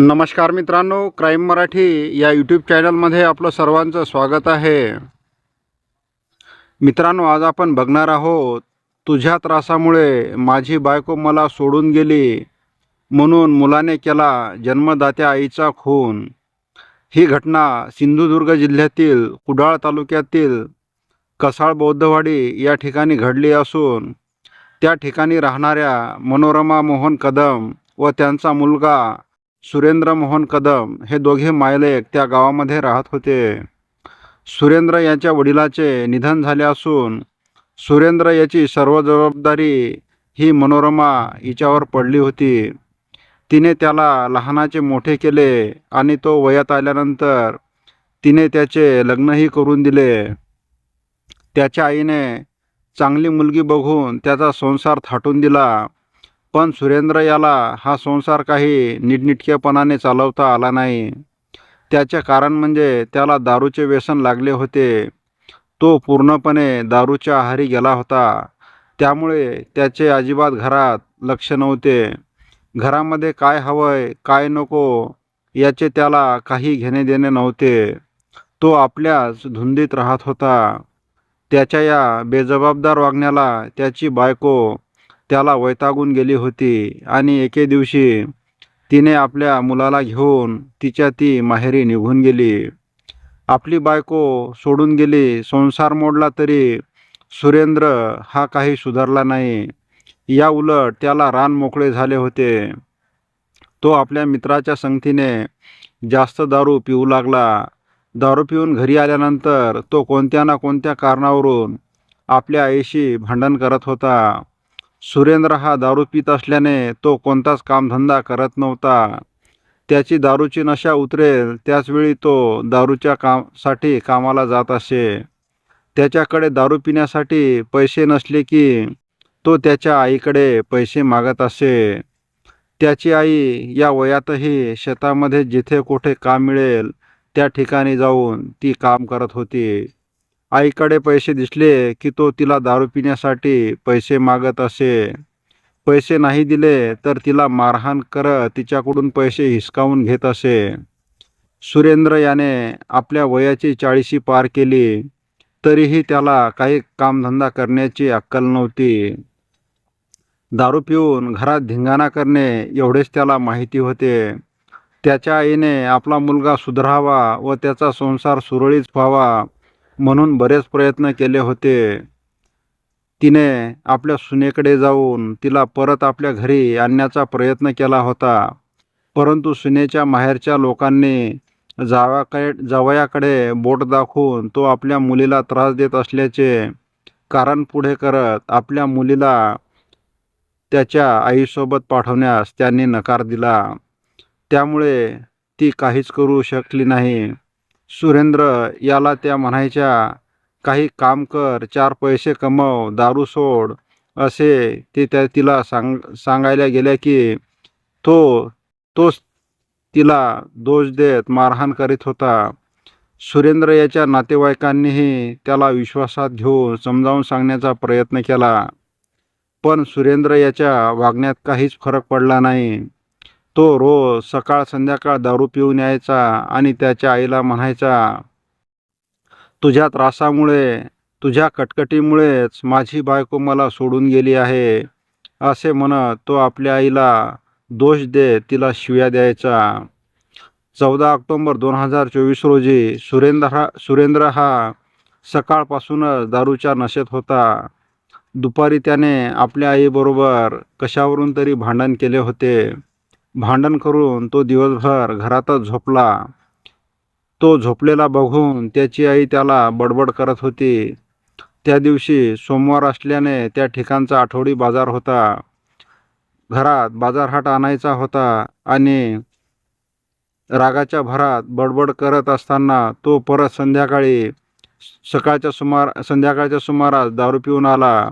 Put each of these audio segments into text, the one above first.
नमस्कार मित्रांनो क्राईम मराठी या यूट्यूब चॅनलमध्ये आपलं सर्वांचं स्वागत आहे. मित्रांनो आज आपण बघणार आहोत तुझ्या त्रासामुळे माझी बायको मला सोडून गेली म्हणून मुलाने केला जन्मदात्या आईचा खून. ही घटना सिंधुदुर्ग जिल्ह्यातील कुडाळ तालुक्यातील कसाळ बौद्धवाडी या ठिकाणी घडली असून त्या ठिकाणी राहणाऱ्या मनोरमा मोहन कदम व त्यांचा मुलगा सुरेंद्र मोहन कदम हे दोघे मायलेक त्या गावामध्ये राहत होते. सुरेंद्र यांच्या वडिलाचे निधन झाले असून सुरेंद्र याची सर्व जबाबदारी ही मनोरमा हिच्यावर पडली होती. तिने त्याला लहानाचे मोठे केले आणि तो वयात आल्यानंतर तिने त्याचे लग्नही करून दिले. त्याच्या आईने चांगली मुलगी बघून त्याचा संसार थाटून दिला. पण सुरेंद्र याला हा संसार काही नीटनिटकेपणाने चालवता आला नाही. त्याचे कारण म्हणजे त्याला दारूचे व्यसन लागले होते. तो पूर्णपणे दारूच्या आहारी गेला होता. त्यामुळे त्याचे अजिबात घरात लक्ष नव्हते. घरामध्ये काय हवंय काय नको याचे त्याला काही घेणे देणे नव्हते. तो आपल्याच धुंदीत राहत होता. त्याच्या या बेजबाबदार वागण्याला त्याची बायको त्याला वैतागून गेली होती आणि एके दिवशी तिने आपल्या मुलाला घेऊन तिच्या ती माहेरी निघून गेली. आपली बायको सोडून गेली. संसार मोडला तरी सुरेंद्र हा काही सुधारला नाही. या उलट त्याला रान मोकळे झाले होते. तो आपल्या मित्राच्या संगतीने जास्त दारू पिऊ लागला. दारू पिऊन घरी आल्यानंतर तो कोणत्या ना कोणत्या कारणावरून आपल्या आईशी भांडण करत होता. सुरेंद्र हा दारू पित असल्याने तो कोणताच कामधंदा करत नव्हता. त्याची दारूची नशा उतरेल त्याचवेळी तो दारूच्या कामसाठी कामाला जात असे. त्याच्याकडे दारू पिण्यासाठी पैसे नसले की तो त्याच्या आईकडे पैसे मागत असे. त्याची आई या वयातही शेतामध्ये जिथे कुठे काम मिळेल त्या ठिकाणी जाऊन ती काम करत होती. आईकडे पैसे दिसले की तो तिला दारू पिण्यासाठी पैसे मागत असे. पैसे नाही दिले तर तिला मारहाण करत तिच्याकडून पैसे हिसकावून घेत असे. सुरेंद्र याने आपल्या वयाची चाळीशी पार केली. तरीही त्याला काही कामधंदा करण्याची अक्कल नव्हती. दारू पिऊन घरात धिंगाणा करणे एवढेच त्याला माहिती होते. त्याच्या आईने आपला मुलगा सुधरावा व त्याचा संसार सुरळीत व्हावा म्हणून बरेच प्रयत्न केले होते. तिने आपल्या सुनेकडे जाऊन तिला परत आपल्या घरी आणण्याचा प्रयत्न केला होता. परंतु सुनेच्या माहेरच्या लोकांनी जावाकडे जावयाकडे बोट दाखवून तो आपल्या मुलीला त्रास देत असल्याचे कारण पुढे करत आपल्या मुलीला त्याच्या आईसोबत पाठवण्यास त्यांनी नकार दिला. त्यामुळे ती काहीच करू शकली नाही. सुरेंद्र याला त्या म्हणायच्या काही काम कर चार पैसे कमव दारू सोड असे ते त्या तिला सांग सांगायला गेल्या की तो तोच तिला दोष देत मारहाण करीत होता. सुरेंद्र याच्या नातेवाईकांनीही त्याला विश्वासात घेऊन समजावून सांगण्याचा प्रयत्न केला. पण सुरेंद्र याच्या वागण्यात काहीच फरक पडला नाही. तो रोज सकाळ संध्याकाळ दारू पिऊन यायचा आणि त्याच्या आईला म्हणायचा तुझ्या त्रासामुळे तुझ्या कटकटीमुळेच माझी बायको मला सोडून गेली आहे असे म्हणत तो आपल्या आईला दोष देत तिला शिव्या द्यायचा. चौदा ऑक्टोंबर दोन हजार चोवीस रोजी सुरेंद्र हा सुरेंद्र हा सकाळपासूनच दारूच्या नशेत होता. दुपारी त्याने आपल्या आईबरोबर कशावरून तरी भांडण केले होते. भांडण करून तो दिवसभर घरातच झोपला. तो झोपलेला बघून त्याची आई त्याला बडबड करत होती. त्या दिवशी सोमवार असल्याने त्या ठिकाणचा आठवडी बाजार होता. घरात बाजारहाट आणायचा होता आणि रागाच्या भरात बडबड करत असताना तो परत संध्याकाळी सकाळच्या सुमार संध्याकाळच्या सुमारास दारू पिऊन आला.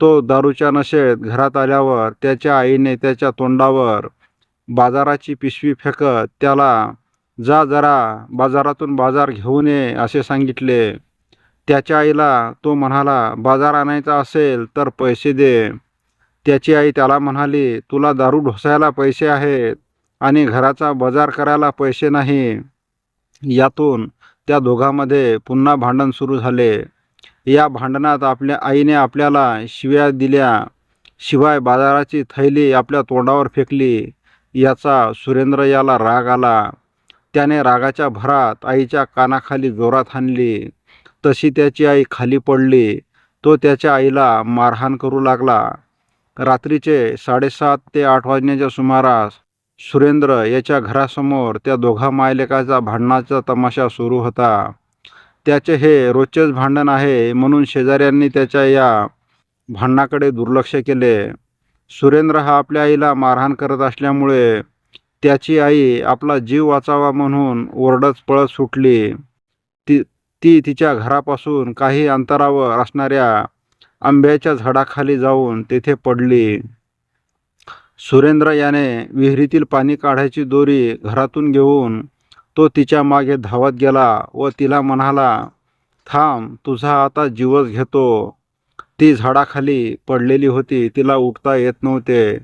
तो दारूच्या नशेत घरात आल्यावर त्याच्या आईने त्याच्या तोंडावर बाजाराची पिशवी फेकत त्याला जा जरा बाजारातून बाजार घेऊन ये असे सांगितले. त्याच्या आईला तो म्हणाला बाजार आणायचा असेल तर पैसे दे. त्याची आई त्याला म्हणाली तुला दारू ढोसायला पैसे आहेत आणि घराचा बाजार करायला पैसे नाही. यातून त्या दोघांमध्ये पुन्हा भांडण सुरू झाले. या भांडणात आपल्या आईने आपल्याला शिव्या दिल्या. शिवाय बाजाराची थैली आपल्या तोंडावर फेकली. याचा सुरेंद्र याला राग आला. त्याने रागाच्या भरात आईच्या कानाखाली जोरात हाणली. तशी त्याची आई खाली पडली. तो त्याच्या आईला मारहाण करू लागला. रात्रीचे साडेसात ते आठ वाजण्याच्या सुमारास सुरेंद्र याच्या घरासमोर त्या दोघा मायलेकाचा भांडणाचा तमाशा सुरू होता. त्याचे हे रोजचेच भांडण आहे म्हणून शेजाऱ्यांनी त्याच्या या भांडणाकडे दुर्लक्ष केले. सुरेंद्र हा आपल्या आईला मारहाण करत असल्यामुळे त्याची आई आपला जीव वाचावा म्हणून ओरडत पळत सुटली. ती ती तिच्या घरापासून काही अंतरावर असणाऱ्या आंब्याच्या झाडाखाली जाऊन तेथे पडली. सुरेंद्र याने विहिरीतील पाणी काढायची दोरी घरातून घेऊन तो तिच्यामागे धावत गेला व तिला म्हणाला थांब तुझा आता जीवच घेतो. ती झाडाखाली पडलेली होती तिला उठता येत नव्हते.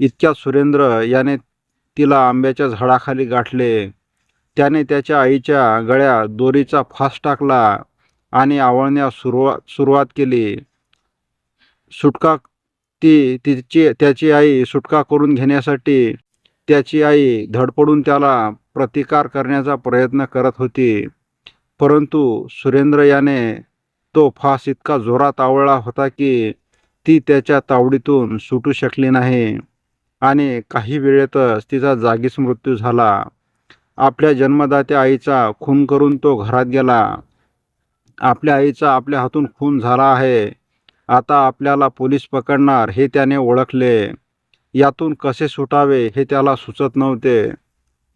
इतक्या सुरेंद्र याने तिला आंब्याच्या झाडाखाली गाठले. त्याने त्याच्या आईच्या गळ्यात दोरीचा फास टाकला आणि आवळण्यास सुरुवात सुरुवात केली. सुटका ती तिची त्याची आई सुटका करून घेण्यासाठी त्याची आई धडपडून त्याला प्रतिकार करण्याचा प्रयत्न करत होती. परंतु सुरेंद्र याने तो फास इतका जोरात आवळला होता की ती त्याच्या तावडीतून सुटू शकली नाही. आणि काही वेळेतच तिचा जागीच मृत्यू झाला. आपल्या जन्मदात्या आईचा खून करून तो घरात गेला. आपल्या आईचा आपल्या हातून खून झाला आहे. आता आपल्याला पोलीस पकडणार हे त्याने ओळखले. यातून कसे सुटावे हे त्याला सुचत नव्हते.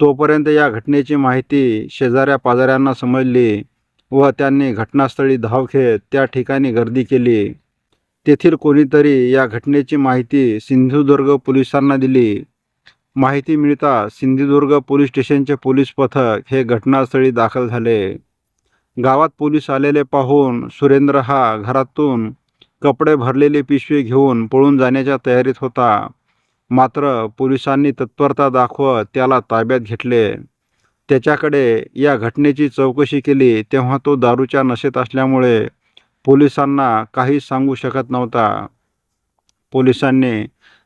तोपर्यंत या घटनेची माहिती शेजाऱ्या पाजाऱ्यांना समजली. व त्यांनी घटनास्थळी धाव घेत त्या ठिकाणी गर्दी केली. तेथील कोणीतरी या घटनेची माहिती सिंधुदुर्ग पोलिसांना दिली. माहिती मिळता सिंधुदुर्ग पोलीस स्टेशनचे पोलीस पथक हे घटनास्थळी दाखल झाले. गावात पोलीस आलेले पाहून सुरेंद्र हा घरातून कपडे भरलेली पिशवी घेऊन पळून जाण्याच्या तयारीत होता. मात्र पोलिसांनी तत्परता दाखवत त्याला ताब्यात घेतले. त्याच्याकडे या घटनेची चौकशी केली तेव्हा तो दारूच्या नशेत असल्यामुळे पोलिसांना काही सांगू शकत नव्हता. पोलिसांनी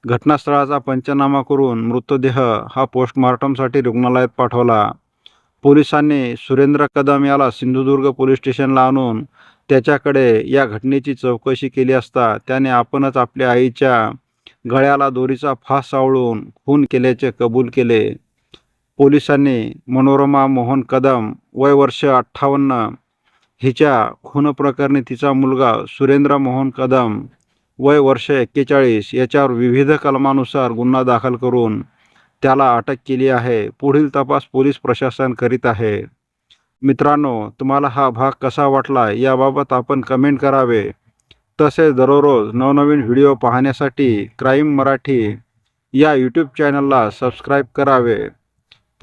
घटनास्थळाचा पंचनामा करून मृतदेह हा पोस्टमॉर्टमसाठी रुग्णालयात पाठवला. पोलिसांनी सुरेंद्र कदम याला सिंधुदुर्ग पोलीस स्टेशनला आणून त्याच्याकडे या घटनेची चौकशी केली असता त्याने आपणच आपल्या आईच्या गळ्याला दोरीचा फास सावळून खून केल्याचे कबूल केले. पोलिसांनी मनोरमा मोहन कदम वय वर्ष अठ्ठावन्न हिच्या खून प्रकरणी तिचा मुलगा सुरेंद्र मोहन कदम वय वर्ष एक्केचाळीस याच्यावर विविध कलमानुसार गुन्हा दाखल करून त्याला अटक केली आहे. पुढील तपास पोलीस प्रशासन करीत आहे. मित्रांनो तुम्हाला हा भाग कसा वाटला याबाबत आपण कमेंट करावे. तसेच दररोज नवनवीन व्हिडिओ पाहण्यासाठी क्राईम मराठी या यूट्यूब चॅनलला सबस्क्राईब करावे.